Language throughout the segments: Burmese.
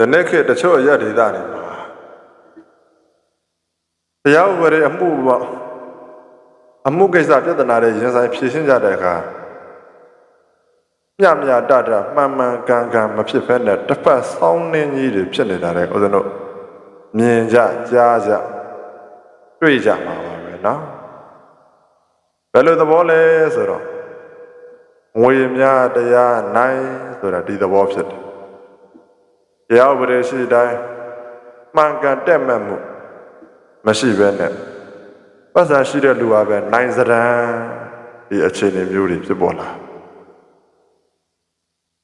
ဒီနေ့ခေတ်တချို့အရက်ဒေသတွေမှာတရားဥပဒေအမှုပေါ့အမှုကိစ္စပြဿနာတွေရင်ဆိုင်ဖြေရှင်းကြတဲ့အခါမြမြတတမှန်မှန်ကန်ကန်မဖြစ်ဖက်နဲ့တစ်ဖက်ဆောင်းနှင်းကြီးတွေဖြစ်နေတာလေဦးဇင်းတို့မြင်ကြကြားကြတွေ့ကြမှာပါပဲเนาะဘယ်လိုသဘောလဲဆိုတော့ငွေများတရားနိုင်ဆိုတာဒီသဘောဖြစ်တယ် တရားဥပဒေရှိတိုင်းမှန်ကန်တက်မှတ်မှုမရှိဘဲနဲ့ပတ်စံရှိတဲ့လူဟာပဲနိုင်စရန်ဒီအခြေအနေမျိုးတွေဖြစ်ပေါ်လာ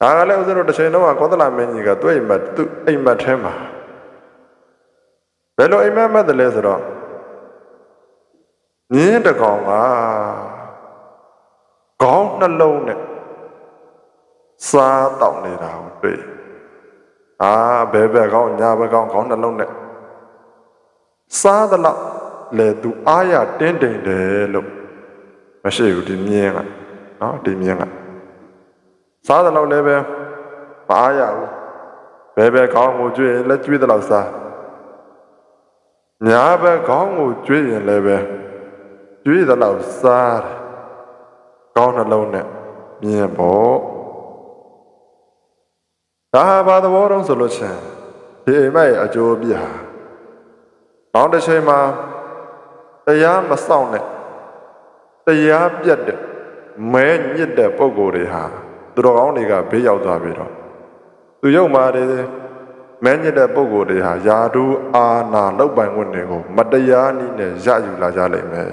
ဒါကလည်းဥစ္စာတို့တစ်ချိန်လုံးကကောသလမင်းကြီးကသူ့အိမ်မက်သူ့အိမ်မက်ထဲမှာဘယ်လိုအိမ်မက်မက်တယ်လဲဆိုတော့မြင်းတစ်ကောင်ကခေါင်းနှလုံးနဲ့စားတောက်နေတာကိုတွေ့တယ် အာဘဲဘဲကောင်းညာဘဲကောင်းခေါင်းနှလုံးနဲ့စားသလောက်လေသူအားရတင်းတိမ်တယ်လို့မရှိဘူးဒီမြင်းကနော်ဒီမြင်းကစားသလောက်လည်းပဲမအားရဘူးဘဲဘဲကောင်းကိုကြွေးရင်လက်ကြွေးသလောက်စားညာဘဲကောင်းကိုကြွေးရင်လည်းပဲကြွေးသလောက်စားတယ်ကောင်းနှလုံးနဲ့မြင်းပေါ့ ဒါဟာဘာသဘောတုံးဆိုလို့ချင်းဒီအိမ်မက်ရဲ့အကျိုးအပြစ်ဟာနောက်တစ်ချိန်မှာတရားမဆောင်တဲ့တရားပြတ်တဲ့မဲညစ်တဲ့ပုံကိုယ်တွေဟာသူတော်ကောင်းတွေကဘေးရောက်သွားပြီတော့သူရုပ်မာတွေမဲညစ်တဲ့ပုံကိုယ်တွေဟာယာတုအာနာလောက်ပိုင်ခွင့်တွေကိုမတရားနည်းနဲ့ရယူလာကြလိမ့်မယ်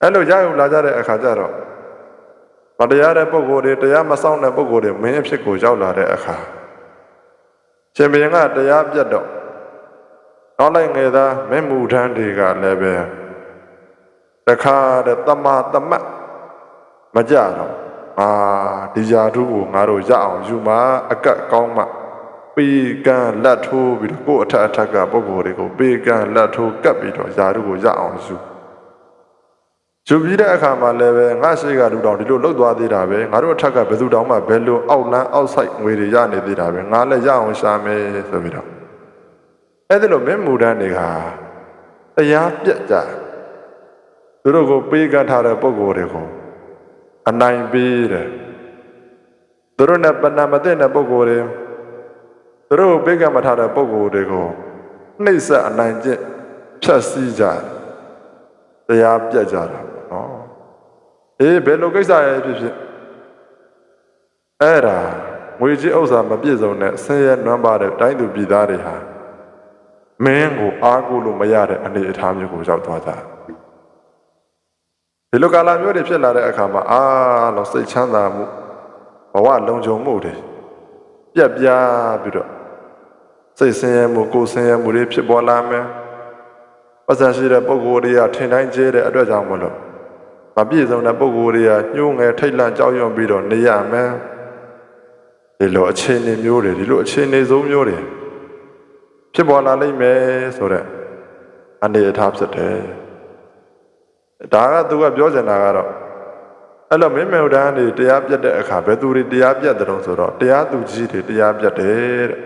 အဲ့လိုရယူလာကြတဲ့အခါကျတော့ မတရားတဲ့ပုဂ္ဂိုလ်တွေတရားမဆောင်တဲ့ပုဂ္ဂိုလ်တွေမင်းအဖြစ်ကိုရောက်လာတဲ့အခါရှင်ဘုရင်ကတရားပြတ်တော့နောက်လိုက်ငယ်သားမင်းမူထမ်းတွေကလည်းပဲတခါတဲ့တမတမတ်မကြတော့အာဒီယာထုကိုငါတို့ရအောင်ယူမှာအကတ်ကောင်းမှပေကံလက်ထိုးပြီးတော့ကိုယ့်အထက်အထက်ကပုဂ္ဂိုလ်တွေကိုပေကံလက်ထိုးကပ်ပြီးတော့ယာထုကိုရအောင်ယူ ယူပြီးတဲ့အခါမှာလည်းပဲငါရှိကလူတောင်ဒီလိုလှုပ်သွားသေးတာပဲငါတို့အထက်ကဘယ်သူတောင်မှဘယ်လိုအောက်လန်းအောက်ဆိုင်ငွေတွေရနေသေးတာပဲငါလည်းရအောင်ရှာမယ်ဆိုပြီးတော့အဲ့ဒါလိုမင်းမူတန်းတွေကတရားပြက်ကြသူတို့ကိုပေးကမ်းထားတဲ့ပုံကိုယ်တွေကိုအနိုင်ပေးတယ်သူတို့နဲ့ပဏာမသိတဲ့ပုံကိုယ်တွေသူတို့ကိုပေးကမ်းမထားတဲ့ပုံကိုယ်တွေကိုနှိမ့်ဆက်အနိုင်ကျင့်ဖြတ်စည်းကြတယ် တရားပြတ်ကြတာပေါ့နော်အေးဘယ်လိုကိစ္စရဲ့ဖြစ်ဖြစ်အဲ့ဒါငွေကြီးဥစ္စာမပြည့်စုံတဲ့ဆင်းရဲနွမ်းပါတဲ့တိုင်းသူပြည်သားတွေဟာမင်းကိုအားကိုးလို့မရတဲ့အနေအထားမျိုးကိုရောက်သွားတာဒီလိုကာလမျိုးတွေဖြစ်လာတဲ့အခါမှာအာလို့စိတ်ချမ်းသာမှုဘဝလုံခြုံမှုတွေပြက်ပြားပြီးတော့စိတ်ဆင်းရဲမှုကိုယ်ဆင်းရဲမှုတွေဖြစ်ပေါ်လာမယ် ပတ်စံရှိတဲ့ပုံကိုယ်တွေကထင်တိုင်းကျဲတဲ့အတွက်ကြောင့်မလို့မပြည့်စုံတဲ့ပုံကိုယ်တွေကညှိုးငယ်ထိတ်လန့်ကြောက်ရွံ့ပြီးတော့နေရမယ်ဒီလိုအခြေအနေမျိုးတွေဒီလိုအခြေအနေဆုံးမျိုးတွေဖြစ်ပေါ်လာလိမ့်မယ်ဆိုတဲ့အနေအထားဖြစ်တယ်ဒါကသူကပြောချင်တာကတော့အဲ့လိုမင်းမေဝဒန်းတွေတရားပြတ်တဲ့အခါဘယ်သူတွေတရားပြတ်တဲ့တုံးဆိုတော့တရားသူကြီးတွေတရားပြတ်တယ်တဲ့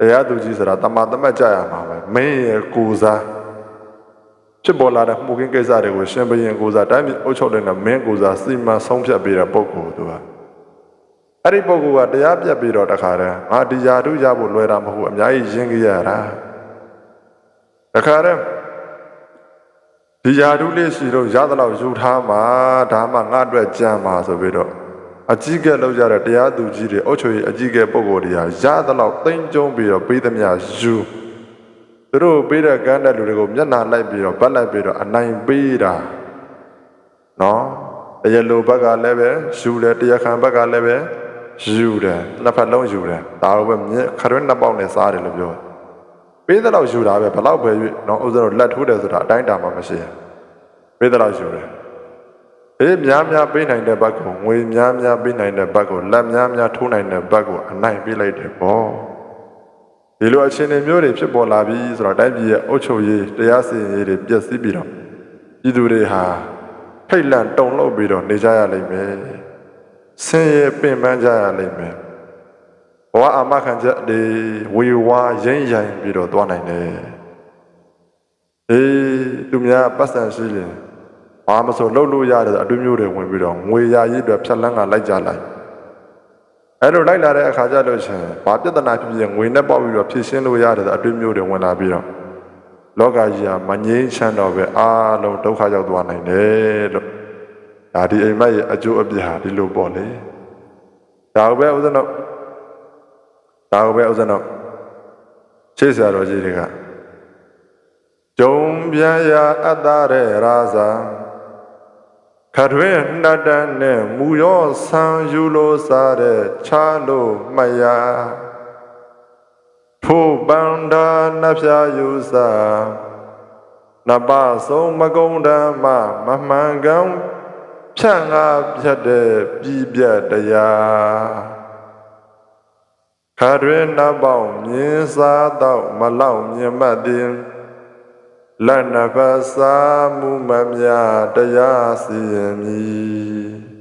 တရားသူကြီးဆိုတာတမန်တမတ်ကြရမှာပဲမင်းရဲ့ကိုယ်စား ဖြစ်ပေါ်လာတဲ့မှုကင်းကိစ္စတွေကိုရှင်ဘရင်ကိုစားတိုင်းပြည်အုပ်ချုပ်တဲ့ကမင်းကိုစားစီမံဆုံးဖြတ်ပေးတဲ့ပုဂ္ဂိုလ်သူကအဲ့ဒီပုဂ္ဂိုလ်ကတရားပြတ်ပြီးတော့တခါတည်းငါဒီယာတုရဖို့လွယ်တာမဟုတ်ဘူးအများကြီးရင်းကြရတာတခါတည်းဒီယာတုလေးရှိတော့ရသလောက်ယူထားမှာဒါမှငါအတွက်ကြံပါဆိုပြီးတော့အကြီးကဲလောက်ကြတဲ့တရားသူကြီးတွေအုပ်ချုပ်ရေးအကြီးကဲပုဂ္ဂိုလ်တွေဟာရသလောက်သိမ့်ကျုံပြီးတော့ပေးသမျှယူ သူတို့ပေးတဲ့ကမ်းတဲ့လူတွေကိုမျက်နှာလိုက်ပြီးတော့ဗတ်လိုက်ပြီးတော့အနိုင်ပေးတာနော်တရားလိုဘက်ကလည်းပဲယူတယ်တရားခံဘက်ကလည်းပဲယူတယ်နှစ်ဖက်လုံးယူတယ်ဒါတော့ပဲမြက်ခရွန်းနှစ်ပေါက်နဲ့စားတယ်လို့ပြောတယ်ပေးတဲ့လောက်ယူတာပဲဘလောက်ပဲ၍နော်ဥစ္စာတော့လက်ထိုးတယ်ဆိုတာအတိုင်းတာမှမရှိဘူးပေးတဲ့လောက်ယူတယ်အေးများများပေးနိုင်တဲ့ဘက်ကိုငွေများများပေးနိုင်တဲ့ဘက်ကိုလက်များများထိုးနိုင်တဲ့ဘက်ကိုအနိုင်ပေးလိုက်တယ်ပေါ့ ဒီလိုအခြေအနေမျိုးတွေဖြစ်ပေါ်လာပြီဆိုတော့တိုင်းပြည်ရဲ့အုပ်ချုပ်ရေးတရားစီရင်ရေးတွေပျက်စီးပြီးတော့ပြည်သူတွေဟာထိတ်လန့်တုန်လှုပ်ပြီးတော့နေကြရလိမ့်မယ်ဆင်းရဲပင်ပန်းကြရလိမ့်မယ်ဘဝအာမခံချက်တွေဝေဝါရင်းရိုင်ပြီးတော့သွားနိုင်တယ်အေးသူများပတ်စံရှိရင်ဘာမဆိုလှုပ်လို့ရတယ်အတွင်းမျိုးတွေဝင်ပြီးတော့ငွေရရေးအတွက်ဖြတ်လန်းကလိုက်ကြလိုက် အဲ့လိုလိုက်လာတဲ့အခါကျလို့ရှင်ဘာပြဿနာဖြစ်ဖြစ်ငွေနဲ့ပေါက်ပြီးတော့ဖြည့်ရှင်းလို့ရတယ်အတွင်းမျိုးတွေဝင်လာပြီးတော့လောကကြီးဟာမငြိမ်းချမ်းတော့ပဲအားလုံးဒုက္ခရောက်သွားနိုင်တယ်လို့ဒါဒီအိမ်မက်ရဲ့အကျိုးအပြစ်ဟာဒီလိုပေါ့လေဒါကိုပဲဥစ္စာတော့ဒါကိုပဲဥစ္စာတော့ရှေ့ဆရာတော်ကြီးတွေကဂျုံပြန်ရာအတ္တရဲ့ရာဇာ ခရွေနှတ်တန်းနဲ့မူရောဆံယူလို့စားတဲ့ချားလို့မရထိုပန္ဒာနှဖျားယူစားနပဆုံးမကုံဓမ္မမမှန်ကန်ဖြန့်ငါဖြတ်တဲ့ပြည်ပြတ်တရားခရွေနှပ်ပေါင်းမြင်းစားတော့မလောက်မြင်မှတ်သည် လက်နဖစာမှုမမြတရားစီရင်မည်